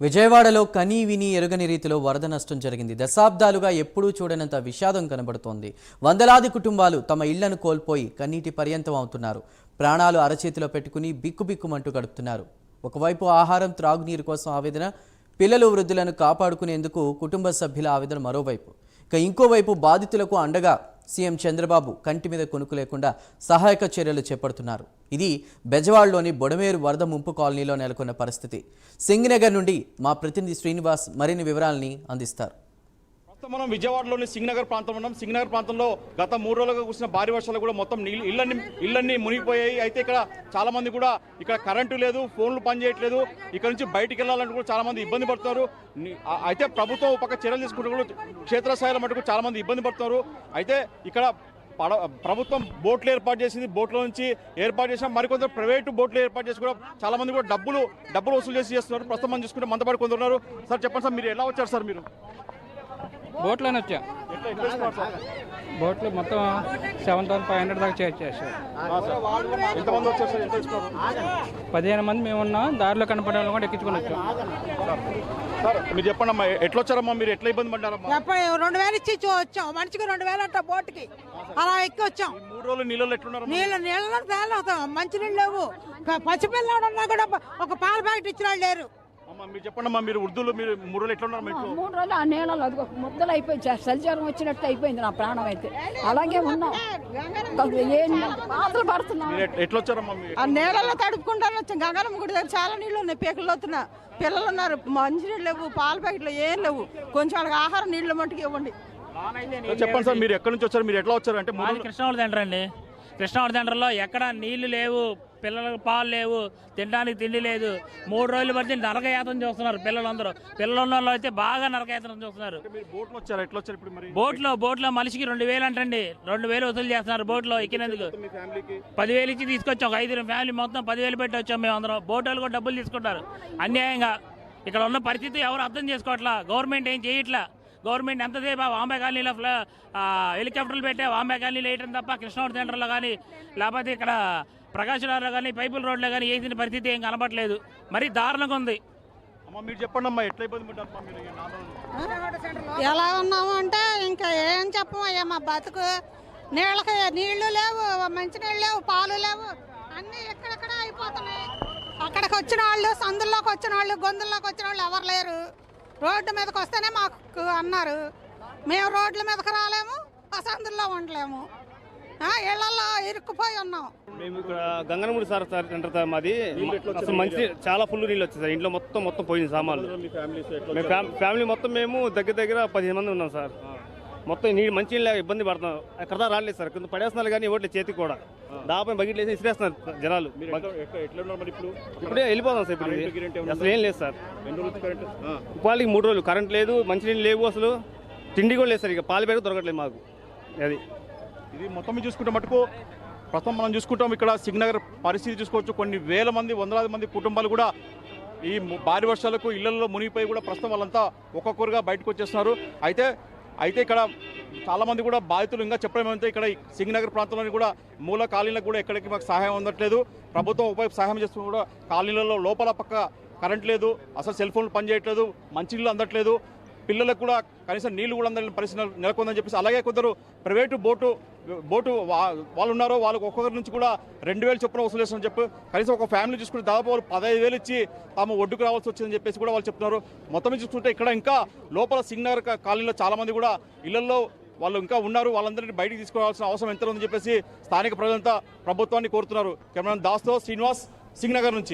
విజయవాడలో కనీ విని ఎరుగని రీతిలో వరద నష్టం జరిగింది. దశాబ్దాలుగా ఎప్పుడూ చూడనంత విషాదం కనబడుతోంది. వందలాది కుటుంబాలు తమ ఇళ్ళను కోల్పోయి కన్నీటి పర్యంతం అవుతున్నారు. ప్రాణాలు అరచేతిలో పెట్టుకుని బిక్కుబిక్కుమంటూ గడుపుతున్నారు. ఒకవైపు ఆహారం త్రాగునీరు కోసం ఆవేదన పిల్లలు వృద్ధులను కాపాడుకునేందుకు కుటుంబ సభ్యుల ఆవేదన మరోవైపు. ఇక ఇంకోవైపు బాధితులకు అండగా సీఎం చంద్రబాబు కంటి మీద కొనుక్కు లేకుండా సహాయక చర్యలు చేపడుతున్నారు. ఇది బెజవాడలోని బొడమేరు వరద ముంపు కాలనీలో నెలకొన్న పరిస్థితి. సింగ్నగర్ నుండి మా ప్రతినిధి శ్రీనివాస్ మరిన్ని వివరాలని అందిస్తారు. మనం విజయవాడలోని సింగనగర్ ప్రాంతం ఉన్నాం. సింగనగర్ ప్రాంతంలో గత మూడు రోజులుగా కురిసిన భారీ వర్షాలు కూడా మొత్తం నీళ్ళు ఇళ్ళన్ని ఇళ్ళన్ని మునిగిపోయాయి. అయితే ఇక్కడ చాలా మంది కూడా ఇక్కడ కరెంటు లేదు ఫోన్లు పనిచేయట్లేదు ఇక్కడ నుంచి బయటికి వెళ్ళాలంటే కూడా చాలా మంది ఇబ్బంది పడుతున్నారు. అయితే ప్రభుత్వం ఒక పక్క చర్యలు తీసుకుంటే కూడా క్షేత్రస్థాయిలో మటుకు చాలా మంది ఇబ్బంది పడుతున్నారు. అయితే ఇక్కడ పడ ప్రభుత్వం బోట్లు ఏర్పాటు చేసింది. బోట్ల నుంచి ఏర్పాటు చేసిన మరికొందరు ప్రైవేటు బోట్లు ఏర్పాటు చేసి కూడా చాలా మంది కూడా డబ్బులు డబ్బులు వసూలు చేసి చేస్తున్నారు. ప్రస్తుతం మనం చూసుకుంటే మందపడి కొందరు ఉన్నారు. సార్ చెప్పండి సార్ మీరు ఎలా వచ్చారు సార్ మీరు? బోట్లోనే వచ్చా. బోట్లు మొత్తం సెవెన్ థౌసండ్ ఫైవ్ హండ్రెడ్ దాకా చేర్చేసారు పదిహేను మంది మేము ఉన్నాం. దారిలో కనపడే వాళ్ళు కూడా ఎక్కించుకొని వచ్చాం. సార్ మీరు చెప్పండి అమ్మా ఎట్లా వచ్చారమ్మా మీరు ఎట్లా ఇబ్బంది పడ్డారమ్మా? రెండు వేలు ఇచ్చి వచ్చాం. మనిషికి రెండు వేలు అంట బోటుకి. అలా ఎక్కి వచ్చాం ఈ మూడు రోజులు నీళ్ళలో ఎట్లున్నారు నీళ్ళు నీళ్ళలో తేలవుతాం మంచి నీళ్ళు లేవు. ప- పసిపిల్లాడు ఉన్నా కూడా ఒక పాల ప్యాకెట్ ఇచ్చిన వాళ్ళు లేరు. మీరు చెప్పండి మీరు ఉర్దూలు మీరు మూడు రోజులు మూడు రోజులు ఆ నీళ్ళలో అది ముద్దలు అయిపోయి సల్జ్వరం వచ్చినట్టు అయిపోయింది నా ప్రాణం అయితే. అలాగే ఉన్నాం. ఏం బాధలు పడుతున్నాం ఎట్లా వచ్చారమ్మా ఆ నీళ్ళలో తడుపుకుంటాను వచ్చాం. గంగనమ్మ గుడి దగ్గర చాలా నీళ్ళు ఉన్నాయి పీకలు వస్తున్నా పిల్లలు ఉన్నారు మంచి నీళ్ళు లేవు పాల ప్యాకెట్లు ఏం లేవు. కొంచెం వాళ్ళకి ఆహారం నీళ్ళు మట్టుకు ఇవ్వండి. చెప్పండి సార్ మీరు ఎక్కడి నుంచి వచ్చారు? మీరు ఎట్లా వచ్చారు? అంటే మూడు మాది కృష్ణావరి కృష్ణావరి తండ్రిలో ఎక్కడ నీళ్ళు లేవు పిల్లలకు పాలు లేవు తినడానికి తిండి లేదు. మూడు రోజులు బట్టి నరకయాతన చూస్తున్నారు పిల్లలందరూ. పిల్లలు ఉన్న వాళ్ళు అయితే బాగా నరకయాతన చూస్తున్నారు. బోట్లో బోట్లో మనిషికి రెండు వేలు అంటండి. రెండు వేలు వసూలు చేస్తున్నారు బోట్లో ఎక్కినందుకు. పదివేలు ఇచ్చి తీసుకొచ్చాం ఒక ఐదు ఫ్యామిలీ మొత్తం పదివేలు పెట్టి వచ్చాం మేము అందరం. బోట్ వాళ్ళు కూడా డబ్బులు తీసుకుంటారు. అన్యాయంగా. ఇక్కడ ఉన్న పరిస్థితి ఎవరు అర్థం చేసుకోవట్లా? గవర్నమెంట్ ఏం చేయట్లా? గవర్నమెంట్ ఎంతసేపు ఆ వాంబే కాలనీలో హెలికాప్టర్లు పెట్టే వాంబే కాలనీలో వేయటం తప్ప కృష్ణావరి సెంటర్లో కానీ లేకపోతే ఇక్కడ ప్రకాశ్ నగర్లో కానీ పైపుల్ రోడ్లో కానీ వేసిన పరిస్థితి ఏం కనబడట్లేదు మరీ దారుణంగా ఉంది. అమ్మా మీరు చెప్పండి అమ్మా ఎట్లా ఇబ్బంది? ఎలా ఉన్నాము అంటే ఇంకా ఏం చెప్పమయ్యా మా బతుకు నీళ్ళకి నీళ్ళు లేవు మంచి నీళ్ళు లేవు పాలు లేవు అన్నీ ఎక్కడెక్కడ అయిపోతున్నాయి. అక్కడికి వచ్చిన వాళ్ళు సందుల్లోకి వచ్చిన వాళ్ళు గొంతుల్లోకి వచ్చిన వాళ్ళు ఎవరు లేరు. రోడ్డు మీదకి వస్తేనే మాకు అన్నారు. మేము రోడ్ల మీదకి రాలేము ఆ సందుల్లో ఉండలేము. ఆ, ఇళ్ళలో ఇరుక్కుపోయి ఉన్నాం. మేము ఇక్కడ Ganganamudi sir sir center sir మాది. అసలు మంచి చాలా ఫుల్ నీళ్ళు వచ్చాయి సార్. ఇంట్లో మొత్తం మొత్తం పోయింది సామాన్లు. ఫ్యామిలీ మొత్తం మేము దగ్గర దగ్గర పదిహేను మంది ఉన్నాం సార్. మొత్తం నీళ్ళు మంచి నీళ్ళు ఇబ్బంది పడుతున్నాం ఎక్కడ రాలేదు సార్. కొంత పడేస్తున్నారు కానీ ఓట్లే చేతికి కూడా. దాపై బకెట్లు వేసి ఇసిరేస్తున్నారు జనాలు. ఇప్పుడు? వెళ్ళిపోదాం సార్ ఇప్పుడు. అసలు ఏం లేదు సార్. ఇప్పటికి మూడు రోజులు. కరెంట్ లేదు మంచినీళ్ళు లేవు అసలు. తిండి కూడా లేదు సార్ ఇక. పాలు పెరుగు దొరకట్లేదు మాకు. అది. ఇది మొత్తం చూసుకుంటే మటుకు ప్రస్తుతం మనం చూసుకుంటాం ఇక్కడ సింగనగర్ పరిస్థితి చూసుకోవచ్చు. కొన్ని వేల మంది వందలాది మంది కుటుంబాలు కూడా ఈ భారీ వర్షాలకు ఇళ్ళలో మునిగిపోయి కూడా ప్రస్తుతం వాళ్ళంతా ఒక్కొక్కరుగా బయటకు వచ్చేస్తున్నారు. అయితే అయితే ఇక్కడ చాలామంది కూడా బాధితులు ఇంకా చెప్పడం ఏమంటే ఇక్కడ సింగనగర్ ప్రాంతంలోని కూడా మూల కాలనీలకు కూడా ఎక్కడికి మాకు సహాయం అందట్లేదు. ప్రభుత్వం ఉపయోగ సహాయం చేస్తున్న కూడా కాలనీలలో లోపల పక్క కరెంట్ లేదు అసలు సెల్ ఫోన్లు పనిచేయట్లేదు మంచినీళ్ళు అందట్లేదు. పిల్లలకు కూడా కనీసం నీళ్ళు కూడా అందరి పరిస్థితి నెలకొందని చెప్పేసి అలాగే కొందరు ప్రైవేటు బోటు బోటు వాళ్ళు ఉన్నారో వాళ్ళకి ఒక్కొక్కరి నుంచి కూడా రెండు వేలు చొప్పున వసూలు చేస్తామని చెప్పి కనీసం ఒక ఫ్యామిలీ చూసుకుంటే దాదాపు వాళ్ళు పదహైదు వేలు ఇచ్చి తాము ఒడ్డుకు రావాల్సి వచ్చిందని చెప్పేసి కూడా వాళ్ళు చెప్తున్నారు. మొత్తం చూసుకుంటే ఇక్కడ ఇంకా లోపల సింగ్నగర్ కాలనీలో చాలామంది కూడా ఇళ్ళలో వాళ్ళు ఇంకా ఉన్నారు. వాళ్ళందరినీ బయటికి తీసుకురావాల్సిన అవసరం ఎంత ఉందని చెప్పేసి స్థానిక ప్రజలంతా ప్రభుత్వాన్ని కోరుతున్నారు. కెమెరా దాస్తో శ్రీనివాస్ సింగ్నగర్ నుంచి.